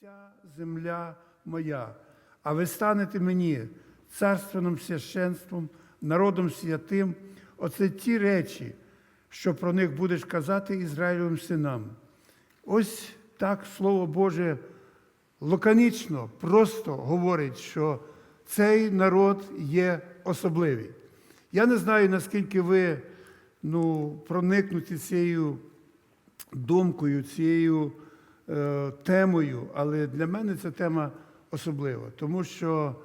вся земля моя, а ви станете мені царственним священством, народом святим. Оце ті речі, що про них будеш казати Ізраїлевим синам. Ось так Слово Боже лаконічно, просто говорить, що цей народ є особливий. Я не знаю, наскільки ви ну, проникнуті цією думкою, цією темою, але для мене ця тема особлива, тому що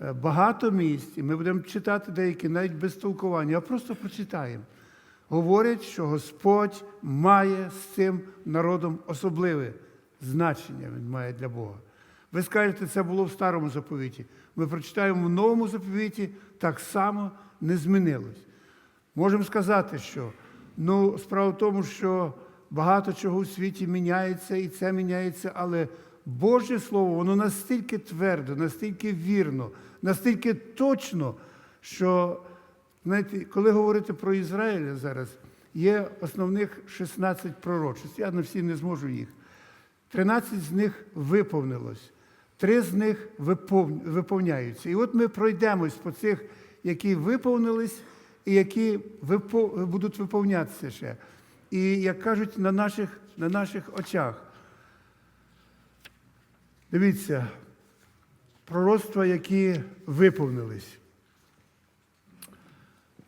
е, багато місць, і ми будемо читати деякі навіть без толкування, а просто прочитаємо. Говорять, що Господь має з цим народом особливе значення він має для Бога. Ви скажете, це було в старому заповіті. Ми прочитаємо в новому заповіті, так само не змінилось. Можемо сказати, що ну, справа в тому, що багато чого у світі міняється, і це міняється, але Боже Слово, воно настільки твердо, настільки вірно, настільки точно, що, знаєте, коли говорити про Ізраїль зараз, є основних 16 пророчеств. Я на всі не зможу їх. 13 з них виповнилось, три з них виповняються. І от ми пройдемось по цих, які виповнились і які будуть виповнятися ще. І, як кажуть, на наших, на наших очах. Дивіться, пророцтва, які виповнились.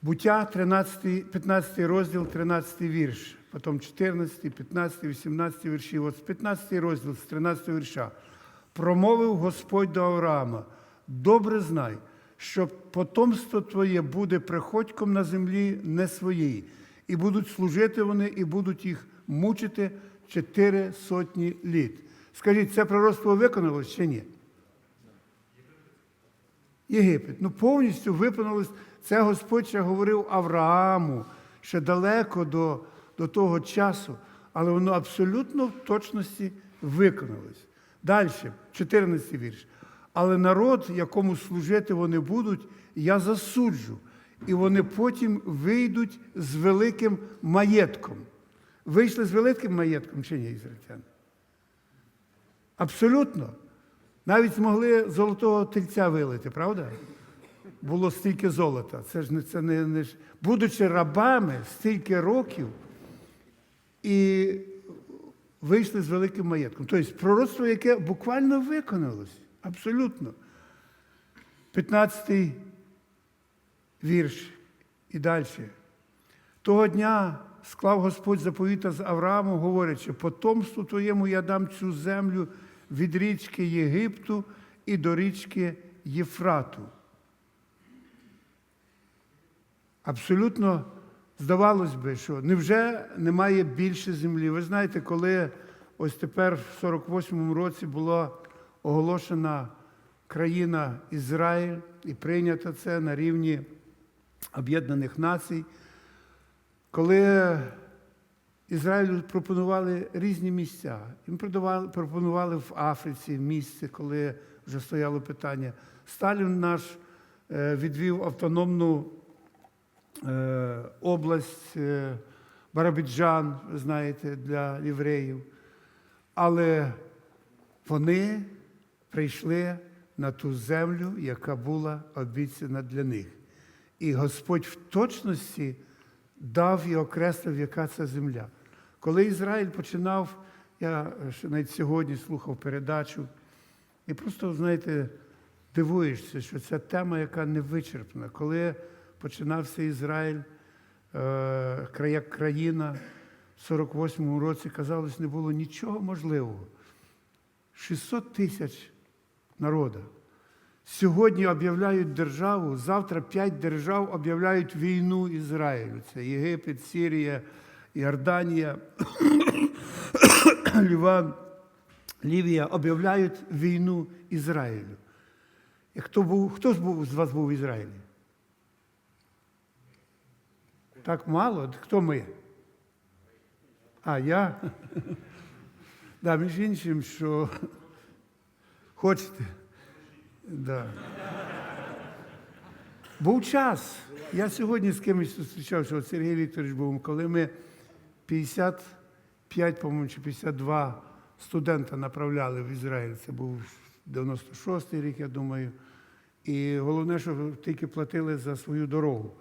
Буття 13, 15 розділ, 13 вірш, потім 14, 15, 18 вірші. От з 15 розділ, з 13 вірша. Промовив Господь до Авраама, добре знай, що потомство твоє буде приходьком на землі не своїй, і будуть служити вони, і будуть їх мучити чотири сотні літ. Скажіть, це пророцтво виконалось чи ні? Єгипет. Ну, повністю виповнилось. Це Господь ще говорив Аврааму ще далеко до, до того часу, але воно абсолютно в точності виконалось. Далі, 14 вірш. Але народ, якому служити вони будуть, я засуджу, і вони потім вийдуть з великим маєтком. Вийшли з великим маєтком чи ні, ізраїльтяни? Абсолютно. Навіть змогли золотого тельця вилити, правда? Було стільки золота. Це ж не це не, не ж. Будучи рабами стільки років і вийшли з великим маєтком. Тобто пророцтво, яке буквально виконалось. Абсолютно. 15 вірш і далі. Того дня склав Господь заповіта з Авраамом, говорячи, потомству твоєму я дам цю землю від річки Єгипту і до річки Єфрату. Абсолютно здавалось би, що невже немає більше землі? Ви знаєте, коли ось тепер в 48-му році була оголошена країна Ізраїль і прийнято це на рівні Об'єднаних Націй, коли Ізраїлю пропонували різні місця. Їм пропонували в Африці місце, коли вже стояло питання. Сталін наш е, відвів автономну е, область е, Барабіджан, ви знаєте, для євреїв. Але вони прийшли на ту землю, яка була обіцяна для них. І Господь в точності дав і окреслив, яка це земля. Коли Ізраїль починав, я ще навіть сьогодні слухав передачу, і просто, знаєте, дивуєшся, що це тема, яка не вичерпна. Коли починався Ізраїль, е, края країна в 48-му році, казалось, не було нічого можливого. 600 тисяч народу. Сьогодні об'являють державу, завтра п'ять держав об'являють війну Ізраїлю. Це Єгипет, Сирія, Іорданія, Ліван, Лівія об'являють війну Ізраїлю. І хто, був, хто з вас був в Ізраїлі? Так мало? Хто ми? А, я? Да, між іншим, що хочете. Да. Був час. Я сьогодні з кимось зустрічався, от Сергій Вікторович був, коли ми 55, по-моєму, чи 52 студента направляли в Ізраїль. Це був 96-й рік, я думаю. І головне, що тільки платили за свою дорогу.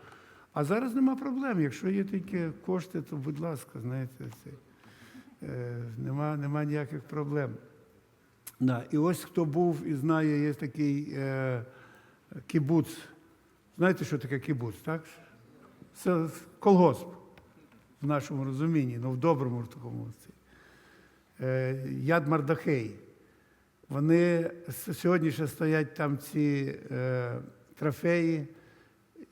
А зараз нема проблем. Якщо є тільки кошти, то будь ласка, знаєте, це, е, нема, нема ніяких проблем. Да. І ось хто був і знає, є такий е, кібуц. Знаєте, що таке кібуц, так? Це колгосп в нашому розумінні, ну в доброму такому. Е, Яд Мардахей. Вони сьогодні ще стоять там ці е, трофеї,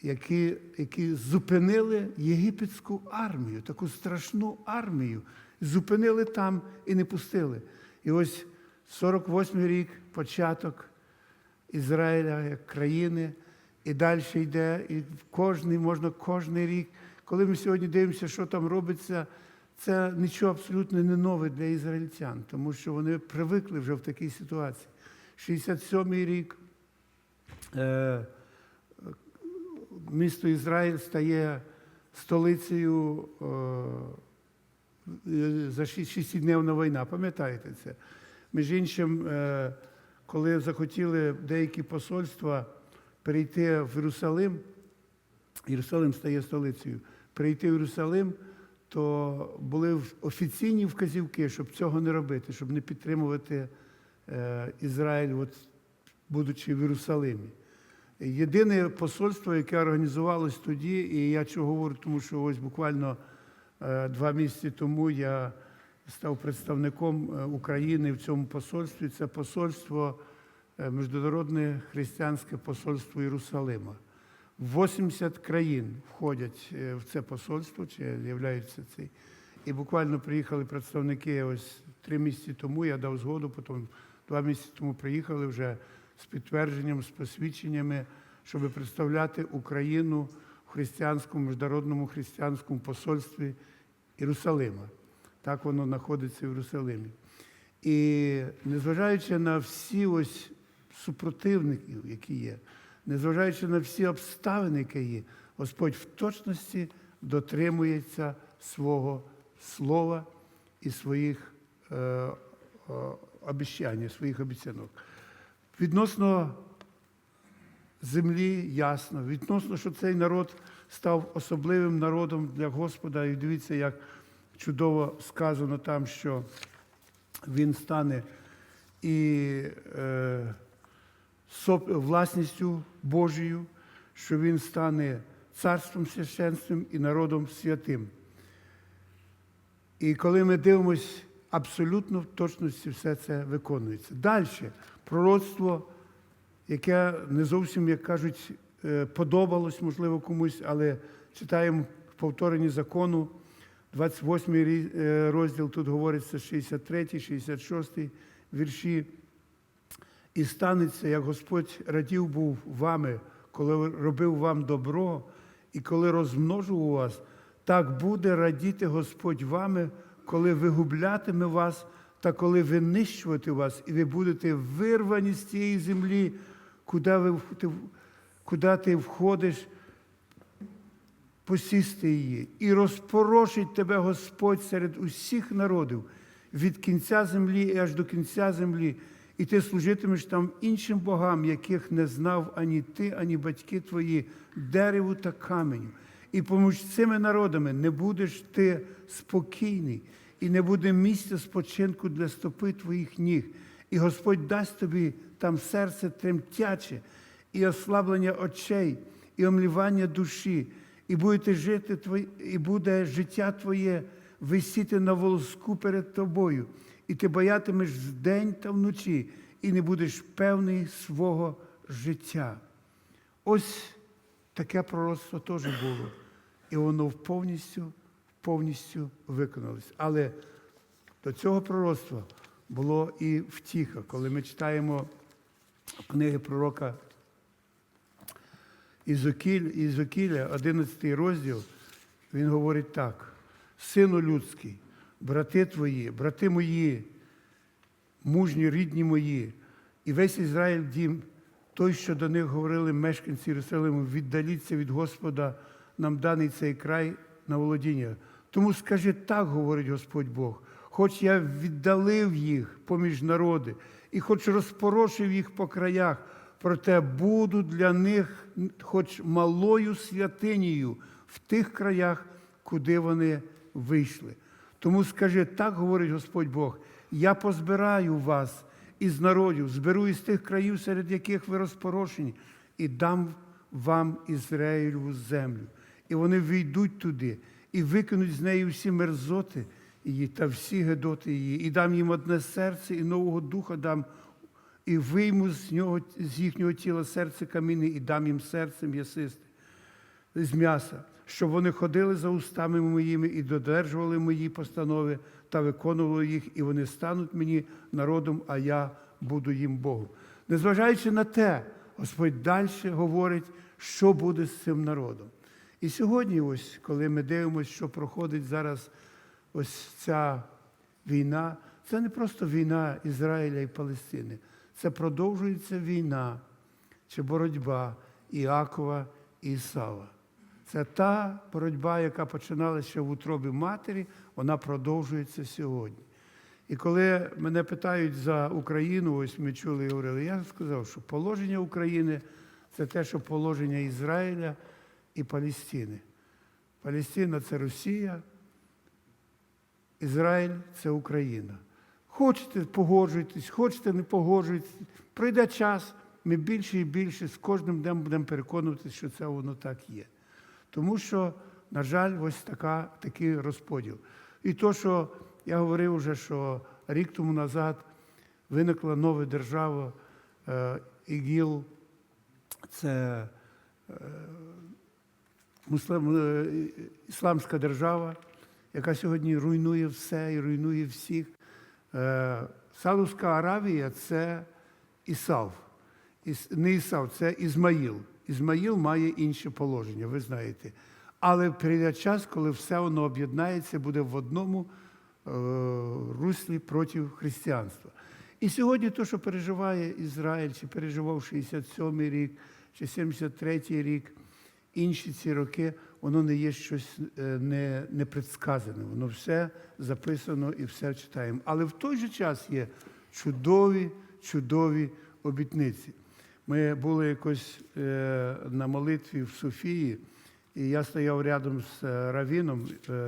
які, які зупинили єгипетську армію, таку страшну армію. Зупинили там і не пустили. І ось 48-й рік, початок Ізраїля як країни, і далі йде, і кожний, можна кожний рік. Коли ми сьогодні дивимося, що там робиться, це нічого абсолютно не нове для ізраїльтян, тому що вони привикли вже в такій ситуації. 67-й рік е, місто Ізраїль стає столицею е, за шість- шістдневна війна. Пам'ятаєте це? Між іншим, е, коли захотіли деякі посольства перейти в Єрусалим, Єрусалим стає столицею, перейти в Єрусалим, то були офіційні вказівки, щоб цього не робити, щоб не підтримувати е, Ізраїль, от, будучи в Єрусалимі. Єдине посольство, яке організувалось тоді, і я чого говорю, тому що ось буквально е, два місяці тому я став представником е, України в цьому посольстві. Це посольство, е, Міжнародне християнське посольство Єрусалима. 80 країн входять е, в це посольство, чи являються ці. І буквально приїхали представники ось три місяці тому. Я дав згоду, потім два місяці тому приїхали вже з підтвердженням, з посвідченнями, щоб представляти Україну в християнському міжнародному християнському посольстві Єрусалима. Так воно знаходиться в Єрусалимі. І незважаючи на всі ось супротивників, які є, незважаючи на всі обставини, які є, Господь в точності дотримується свого слова і своїх е, е, обіцянь, своїх обіцянок. Відносно землі ясно, відносно, що цей народ став особливим народом для Господа. І дивіться, як чудово сказано там, що він стане і е, власністю Божою, що він стане царством священством і народом святим. І коли ми дивимося, абсолютно в точності все це виконується. Далі пророцтво, яке не зовсім, як кажуть, е, подобалось, можливо, комусь, але читаємо в повторенні закону, 28 рі- е, розділ, тут говориться 63, 66 вірші. І станеться, як Господь радів був вами, коли робив вам добро, і коли розмножував вас, так буде радіти Господь вами, коли вигублятиме вас, та коли винищувати вас, і ви будете вирвані з цієї землі, куди, ви, куди ти входиш, посісти її, і розпорошить тебе Господь серед усіх народів, від кінця землі і аж до кінця землі, і ти служитимеш там іншим богам, яких не знав ані ти, ані батьки твої, дереву та каменю. І поміж цими народами не будеш ти спокійний, і не буде місця спочинку для стопи твоїх ніг. І Господь дасть тобі там серце тремтяче, і ослаблення очей, і омлівання душі, і будете жити твої, і буде життя твоє висіти на волоску перед тобою, і ти боятимеш вдень та вночі, і не будеш певний свого життя. Ось таке пророцтво теж було. І воно повністю, повністю виконалось. Але до цього пророцтва було і втіха, коли ми читаємо книги пророка Ізокіля, 11 розділ, він говорить так: Сину людський, брати твої, брати мої, мужні, рідні мої, і весь Ізраїль дім, той, що до них говорили мешканці Єрусалиму, віддаліться від Господа, нам даний цей край на володіння. Тому скажи так, говорить Господь Бог. хоч я віддалив їх поміж народи, і хоч розпорошив їх по краях, проте буду для них хоч малою святинею в тих краях, куди вони вийшли. Тому скажи, так говорить Господь Бог, я позбираю вас із народів, зберу із тих країв, серед яких ви розпорошені, і дам вам Ізраїльву землю. І вони війдуть туди і викинуть з неї всі мерзоти її та всі гедоти її, і дам їм одне серце, і нового духа дам, і вийму з, нього, з їхнього тіла серце камінне, і дам їм серце м'ясисте з м'яса, щоб вони ходили за устами моїми і додержували мої постанови та виконували їх, і вони стануть мені народом, а я буду їм Богом. Незважаючи на те, Господь далі говорить, що буде з цим народом. І сьогодні, ось, коли ми дивимося, що проходить зараз ось ця війна, це не просто війна Ізраїля і Палестини, це продовжується війна чи боротьба Іакова і Ісава. Це та боротьба, яка починалася ще в утробі матері, вона продовжується сьогодні. І коли мене питають за Україну, ось ми чули і говорили, я сказав, що положення України це те, що положення Ізраїля і Палестини. Палестина це Росія, Ізраїль це Україна. Хочете погоджуйтесь, хочете не погоджуйтесь. Пройде час, ми більше і більше з кожним днем будемо переконуватися, що це воно так є. Тому що, на жаль, ось така, такий розподіл. І то, що я говорив вже, що рік тому назад виникла нова держава е, ІГІЛ, це е, муслим, е, ісламська держава, яка сьогодні руйнує все і руйнує всіх. Е, Саудовська Аравія це Ісав. Іс- Не Ісав, це Ізмаїл. Ізмаїл має інше положення, ви знаєте. Але прийде час, коли все воно об'єднається, буде в одному е, руслі проти християнства. І сьогодні те, що переживає Ізраїль, чи переживав 67-й рік, чи 73-й рік, інші ці роки, воно не є щось е, не, непредсказане. Воно все записано і все читаємо. Але в той же час є чудові, чудові обітниці. Ми були якось е, на молитві в Софії, і я стояв рядом з е, равіном,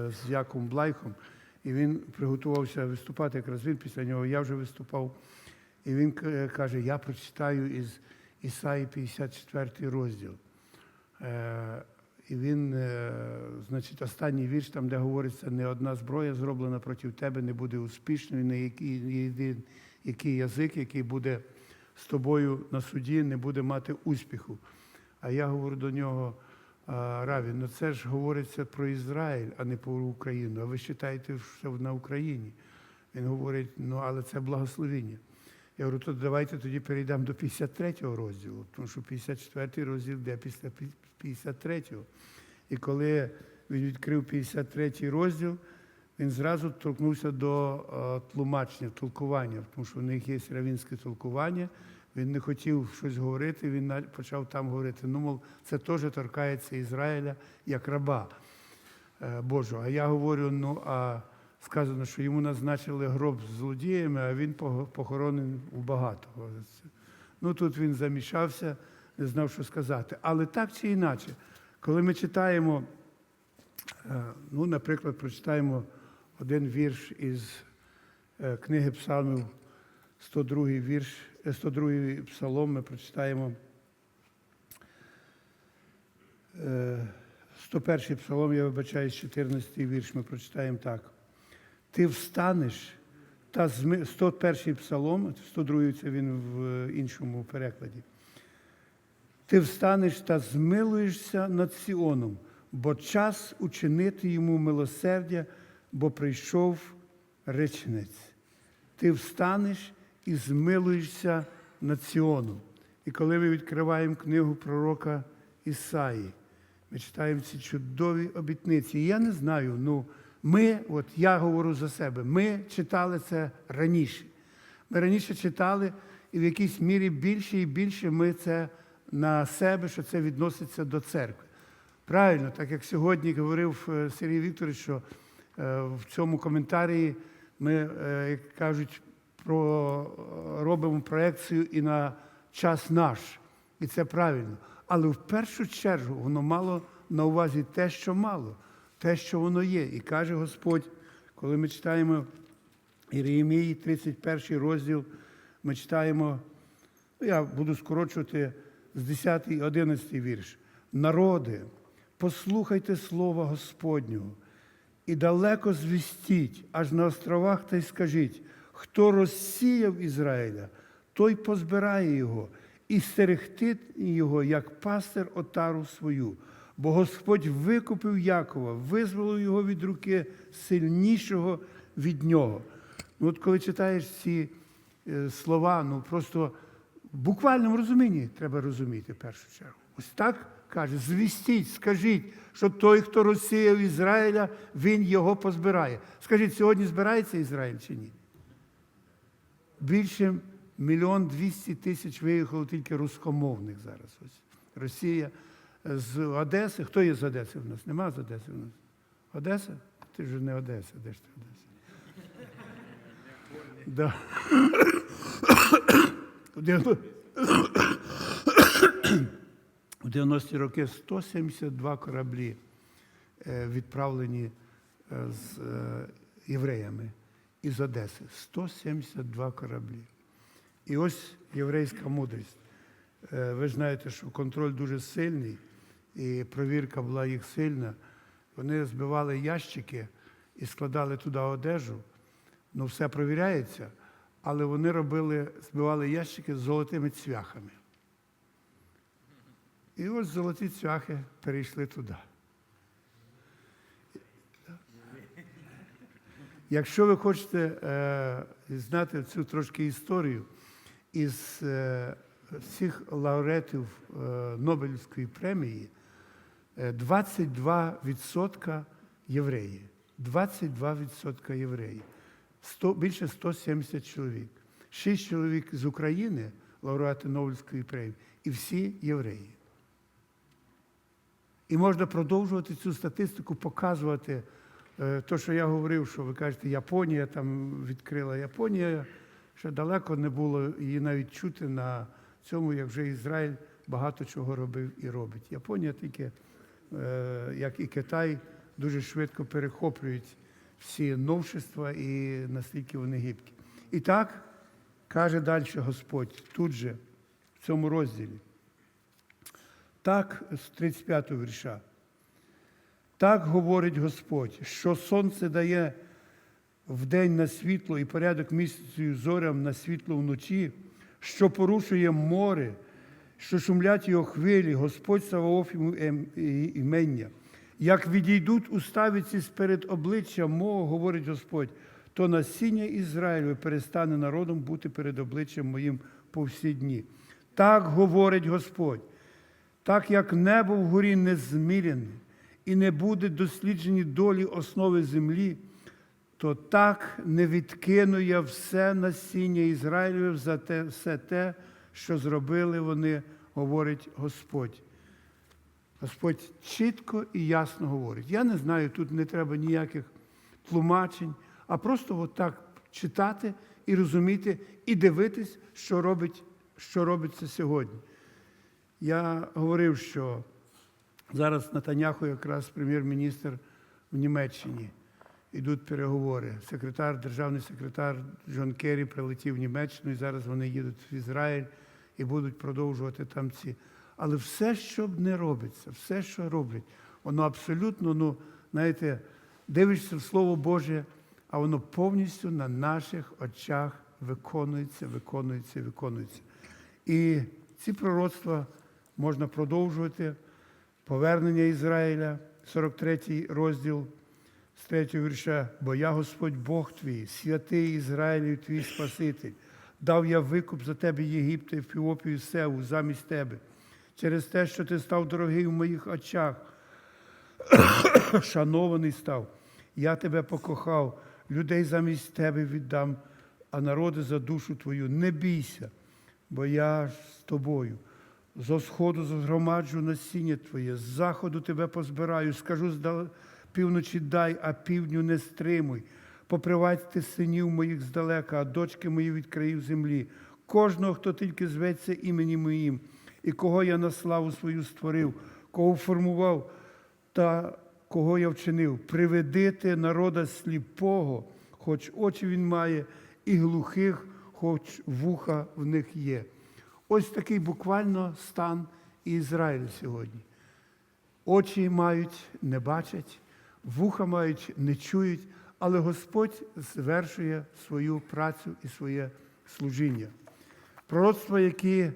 з Яковом Блайхом, і він приготувався виступати, якраз він після нього я вже виступав. І він каже: Я прочитаю із Ісаї 54 розділ. Е, І він, е, значить, останній вірш, там, де говориться, не одна зброя зроблена проти тебе, не буде успішною, не який, який язик, який буде з тобою на суді, не буде мати успіху. А я говорю до нього, «А, Раві, ну це ж говориться про Ізраїль, а не про Україну. А ви вважаєте, що на Україні? Він говорить, ну але це благословіння. Я говорю, то давайте тоді перейдемо до 53-го розділу, тому що 54-й розділ де після 53-го. І коли він відкрив 53-й розділ, він зразу торкнувся до е, тлумачення, толкування, тому що в них є равінське толкування. Він не хотів щось говорити, він почав там говорити. Ну, мов, це теж торкається Ізраїля як раба е, Божого. А я говорю, ну а сказано, що йому назначили гроб з злодіями, а він похоронений у багатого. Ну тут він замішався, не знав, що сказати. Але так чи інакше, коли ми читаємо, е, ну, наприклад, прочитаємо один вірш із е, книги Псалмів, 102 вірш, е, 102 псалом, ми прочитаємо. е, 101 псалом, я вибачаюсь, 14 вірш, ми прочитаємо так. Ти встанеш та зми... 101 псалом, 102 це він в е, іншому перекладі. Ти встанеш та змилуєшся над Сіоном, бо час учинити йому милосердя, бо прийшов реченець. Ти встанеш і змилуєшся над Сіоном. І коли ми відкриваємо книгу пророка Ісаї, ми читаємо ці чудові обітниці. Я не знаю, ну ми, от я говорю за себе, ми читали це раніше. Ми раніше читали, і в якійсь мірі більше і більше ми це на себе, що це відноситься до церкви. Правильно, так як сьогодні говорив е, Сергій Вікторович, що е, в цьому коментарі Ми, е, як кажуть, про, робимо проекцію і на час наш. І це правильно. Але в першу чергу воно мало на увазі те, що мало, те, що воно є. І каже Господь, коли ми читаємо Єремії, 31 розділ, ми читаємо, ну, я буду скорочувати з 10 і 11 вірш. Народи, послухайте слова Господнього і далеко звістіть, аж на островах та й скажіть, хто розсіяв Ізраїля, той позбирає його і стерегти його, як пастир отару свою. Бо Господь викупив Якова, визволив його від руки сильнішого від нього. Ну, от коли читаєш ці е, слова, ну просто в буквальному розумінні треба розуміти в першу чергу. Ось так каже: звістіть, скажіть, що той, хто розсіяв Ізраїля, він його позбирає. Скажіть, сьогодні збирається Ізраїль чи ні? Більше мільйон двісті тисяч виїхало тільки рускомовних зараз. Ось. Росія з Одеси. Хто є з Одеси в нас? Нема з Одеси в нас? Одеса? Ти ж не Одеса, де ж ти Одеса? У 90-ті роки 172 кораблі е, відправлені е, з е, євреями із Одеси. 172 кораблі. І ось єврейська мудрість. Ви знаєте, що контроль дуже сильний, і провірка була їх сильна. Вони збивали ящики і складали туди одежу. Ну, все провіряється, але вони робили, збивали ящики з золотими цвяхами. І ось золоті цвяхи перейшли туди. Якщо ви хочете е, знати цю трошки історію, із е, всіх лауреатів е, Нобелівської премії 22% євреї. 22% євреї. 100, більше 170 чоловік. 6 чоловік з України, лауреати Нобелівської премії, і всі євреї. І можна продовжувати цю статистику, показувати е, те, що я говорив, що ви кажете, Японія там відкрила. Японія ще далеко не було її навіть чути на цьому, як вже Ізраїль багато чого робив і робить. Японія тільки, е, як і Китай, дуже швидко перехоплюють всі новшества і наскільки вони гибкі. І так каже далі Господь, тут же, в цьому розділі. Так, з 35-го вірша. Так говорить Господь, що сонце дає вдень на світло і порядок місяцю зорям на світло вночі, що порушує море, що шумлять його хвилі, Господь Саваоф йому ем- імення. Як відійдуть уставиці сперед обличчя мого, говорить Господь, то насіння Ізраїлю перестане народом бути перед обличчям моїм по всі дні. Так говорить Господь. Так як небо вгорі не змірене і не буде досліджені долі основи землі, то так не відкину я все насіння Ізраїлів за те, все те, що зробили вони, говорить Господь. Господь чітко і ясно говорить. Я не знаю, тут не треба ніяких тлумачень, а просто отак читати і розуміти, і дивитись, що робить, що робиться сьогодні. Я говорив, що зараз Натаняху, якраз прем'єр-міністр в Німеччині, йдуть переговори. Секретар, державний секретар Джон Керрі прилетів в Німеччину, і зараз вони їдуть в Ізраїль і будуть продовжувати там ці. Але все, що не робиться, все, що роблять, воно абсолютно, ну, знаєте, дивишся в Слово Боже, а воно повністю на наших очах виконується, виконується, виконується. І ці пророцтва можна продовжувати. Повернення Ізраїля, 43 розділ з 3 вірша. Бо я Господь Бог твій, святий Ізраїлю, твій Спаситель. Дав я викуп за тебе Єгипта і Севу замість тебе. Через те, що ти став дорогий в моїх очах, шанований став. Я тебе покохав, людей замість тебе віддам, а народи за душу твою. Не бійся, бо я ж з тобою. Зо сходу згромаджу насіння твоє, з заходу тебе позбираю, скажу півночі дай, а півдню не стримуй. попривайте синів моїх здалека, а дочки мої від країв землі, кожного, хто тільки зветься іменем моїм, і кого я на славу свою створив, кого формував та кого я вчинив, приведити народа сліпого, хоч очі він має, і глухих, хоч вуха в них є. Ось такий буквально стан Ізраїлю сьогодні. Очі мають, не бачать, вуха мають, не чують, але Господь звершує свою працю і своє служіння. Пророцтва, які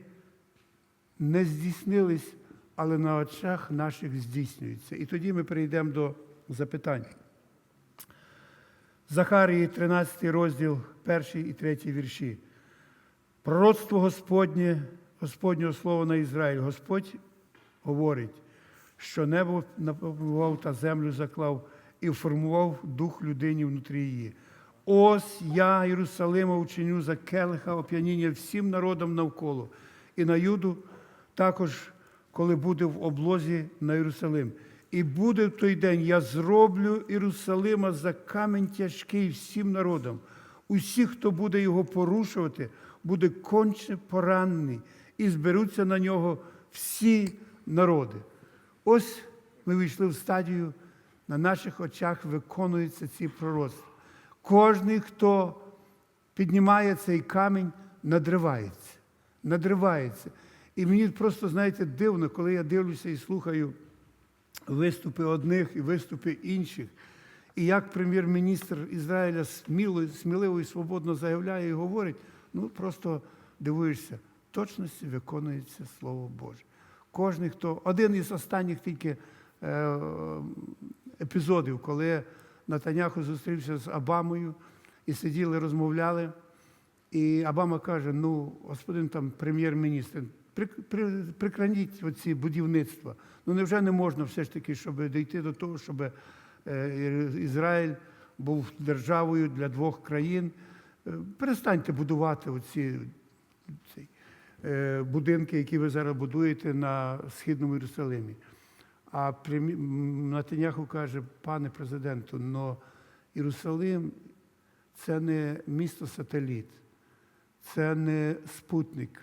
не здійснились, але на очах наших здійснюються. І тоді ми перейдемо до запитань. Захарії, 13 розділ, 1 і 3 вірші. Пророцтво Господнє, Господнього слова на Ізраїль. Господь говорить, що небо наповнував та землю заклав і формував дух людині внутрі її. Ось я, Єрусалима, учиню за келиха оп'яніння всім народам навколо, і на Юду також, коли буде в облозі на Єрусалим. І буде в той день, я зроблю Єрусалима за камінь тяжкий всім народам. Усі, хто буде його порушувати, буде конче поранений, і зберуться на нього всі народи. Ось ми вийшли в стадію, на наших очах виконуються ці пророцтва. Кожний, хто піднімає цей камінь, надривається, надривається. І мені просто, знаєте, дивно, коли я дивлюся і слухаю виступи одних і виступи інших. І як прем'єр-міністр Ізраїля сміло, сміливо і свободно заявляє і говорить, ну просто дивуєшся, точності виконується Слово Боже. Кожний, хто один із останніх тільки е, епізодів, коли Натаняху зустрівся з Обамою і сиділи, розмовляли. І Обама каже: ну, господин там прем'єр-міністр, при, при, прикраніть оці будівництва. Ну невже не можна все ж таки, щоб дійти до того, щоб е, Ізраїль був державою для двох країн? Е, Перестаньте будувати оці ці, будинки, які ви зараз будуєте на східному Єрусалимі. А м, каже, пане президенту, но Єрусалим це не місто сателіт, це не спутник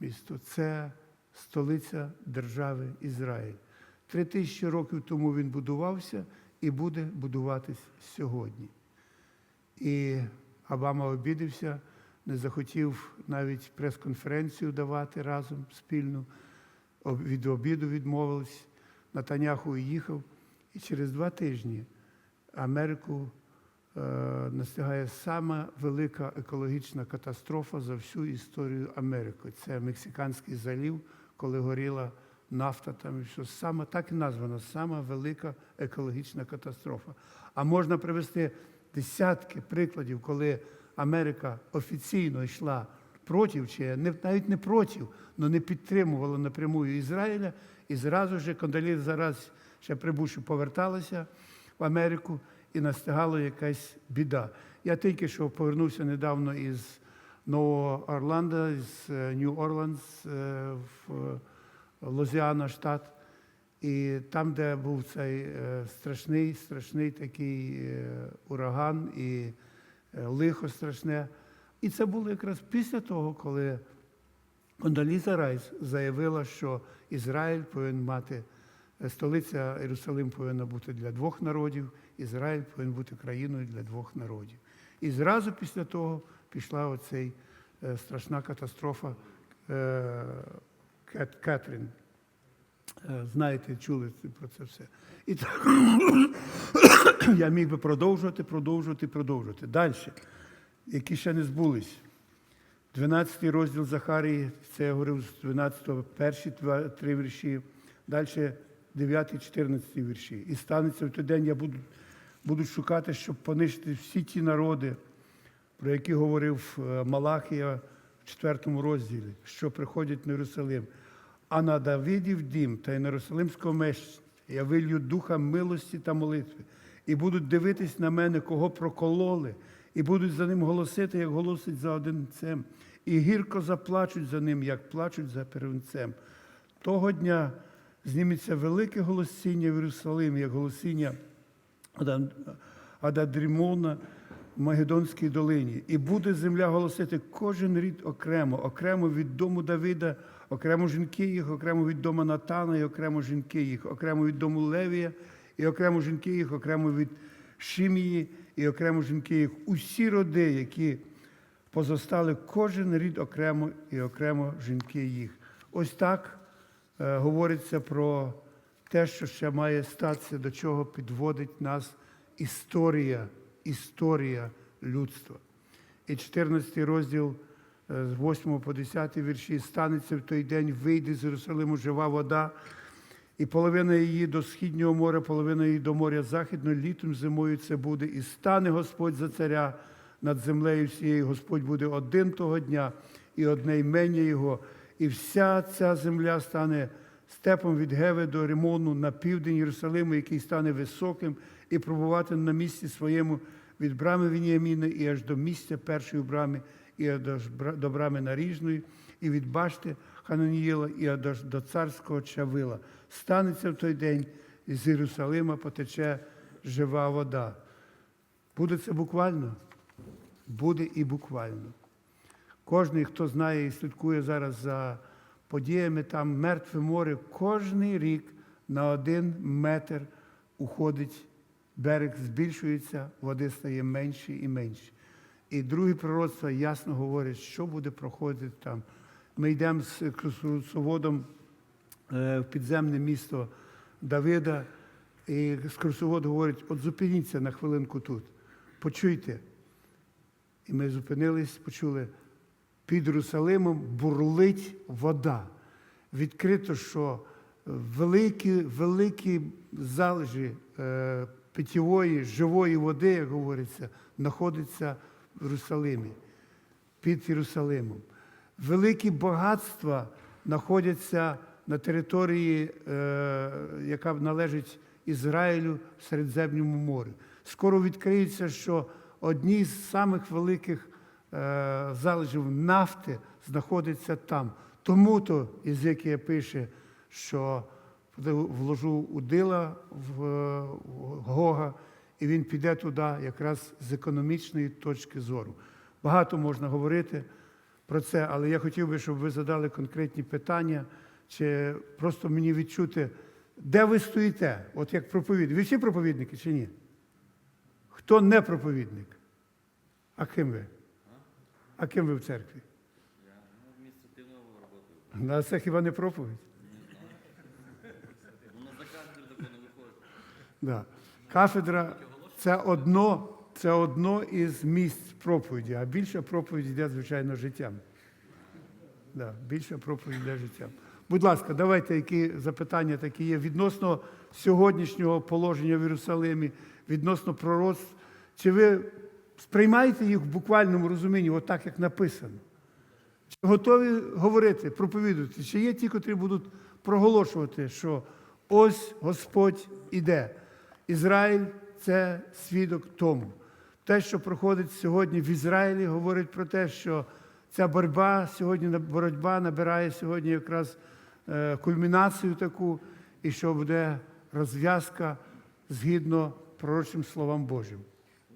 місто, це столиця держави Ізраїль. Три тисячі років тому він будувався і буде будуватись сьогодні. І Обама обідався, не захотів навіть прес-конференцію давати разом спільну. Від обіду відмовились. Натаняху уїхав. І через два тижні Америку е, настигає сама велика екологічна катастрофа за всю історію Америки. Це Мексиканський залів, коли горіла нафта там і все. Саме так і названо сама велика екологічна катастрофа. А можна привести десятки прикладів, коли Америка офіційно йшла проти, чи навіть не проти, але не підтримувала напряму Ізраїля, і зразу ж кондолі зараз ще при Буші поверталася в Америку і настигала якась біда. Я тільки що повернувся недавно із Нового Орландо, з Нью-Орландс е, в Лозіана, штат. І там, де був цей е, страшний, страшний такий е, ураган і е, лихо страшне. І це було якраз після того, коли Кондаліза Райс заявила, що Ізраїль повинен мати, е, столиця Єрусалим повинна бути для двох народів, Ізраїль повинен бути країною для двох народів. І зразу після того пішла оцей е, страшна катастрофа е, Кет- Кетрін. Е, Знаєте, чули про це все. І так я міг би продовжувати, продовжувати, продовжувати. Далі, які ще не збулись. 12 розділ Захарії, це я говорив з 12, го перші три вірші, далі 9, 14 вірші. І станеться в той день, я буду, буду шукати, щоб понищити всі ті народи, про які говорив е, Малахія в 4 розділі, що приходять на Єрусалим. А на Давидів дім та й на меч я вилью духа милості та молитви, і будуть дивитись на мене, кого прокололи, і будуть за ним голосити, як голосить за одинцем, і гірко заплачуть за ним, як плачуть за первенцем. Того дня зніметься велике голосіння в Єрусалимі, як голосіння Ададрімона, в Магедонській долині. І буде земля голосити кожен рід окремо, окремо від дому Давида, окремо жінки їх, окремо від дому Натана, і окремо жінки їх, окремо від дому Левія, і окремо жінки їх, окремо від Шимії, і окремо жінки їх. Усі роди, які позостали кожен рід окремо і окремо жінки їх. Ось так е, говориться про те, що ще має статися, до чого підводить нас історія, історія людства. І 14 розділ з 8 по 10 вірші станеться в той день, вийде з Єрусалиму жива вода, і половина її до східнього моря, половина її до моря західного, літом зимою це буде. І стане Господь за царя над землею всією. Господь буде один того дня, і одне ймення Його. І вся ця земля стане степом від Геви до Римону на південь Єрусалиму, який стане високим, і пробувати на місці своєму від брами Вініаміна і аж до місця першої брами, і аж до брами наріжної, і від башти Хананіїла, і до царського Чавила. Станеться в той день, з Єрусалима потече жива вода. Буде це буквально? Буде і буквально. Кожний, хто знає і слідкує зараз за подіями, там мертве море, кожний рік на один метр уходить, берег збільшується, води стає менше і менше. І другі пророцтва ясно говорять, що буде проходити там. Ми йдемо з екскурсоводом е, в підземне місто Давида, і екскурсовод говорить, от зупиніться на хвилинку тут, почуйте. І ми зупинились, почули, під Єрусалимом бурлить вода. Відкрито, що великі, великі залежі е, питьової, живої води, як говориться, знаходяться в Єрусалимі, під Єрусалимом. Великі багатства знаходяться на території, е, яка належить Ізраїлю в Середземному морі. Скоро відкриється, що одні з самих великих е, залежів нафти знаходиться там. Тому то Єзекія пише, що вложу удила в е, Гога, і він піде туди якраз з економічної точки зору. Багато можна говорити про це, але я хотів би, щоб ви задали конкретні питання, чи просто мені відчути, де ви стоїте, от як проповідник. Ви всі проповідники чи ні? Хто не проповідник? А ким ви? А ким ви в церкві? Я ну, а це хіба не проповідь? Ну. Да. Кафедра це одно, це одно із місць проповіді, а більша проповідь йде, звичайно, життям. Да, більша проповідь йде життям. Будь ласка, давайте, які запитання такі є відносно сьогоднішнього положення в Єрусалимі, відносно пророцтв. Чи ви сприймаєте їх в буквальному розумінні, отак, як написано? Чи готові говорити, проповідувати? Чи є ті, котрі будуть проголошувати, що ось Господь іде. Ізраїль це свідок тому. Те, що проходить сьогодні в Ізраїлі, говорить про те, що ця боротьба сьогодні боротьба набирає сьогодні якраз е, кульмінацію таку, і що буде розв'язка згідно пророчим словам Божим.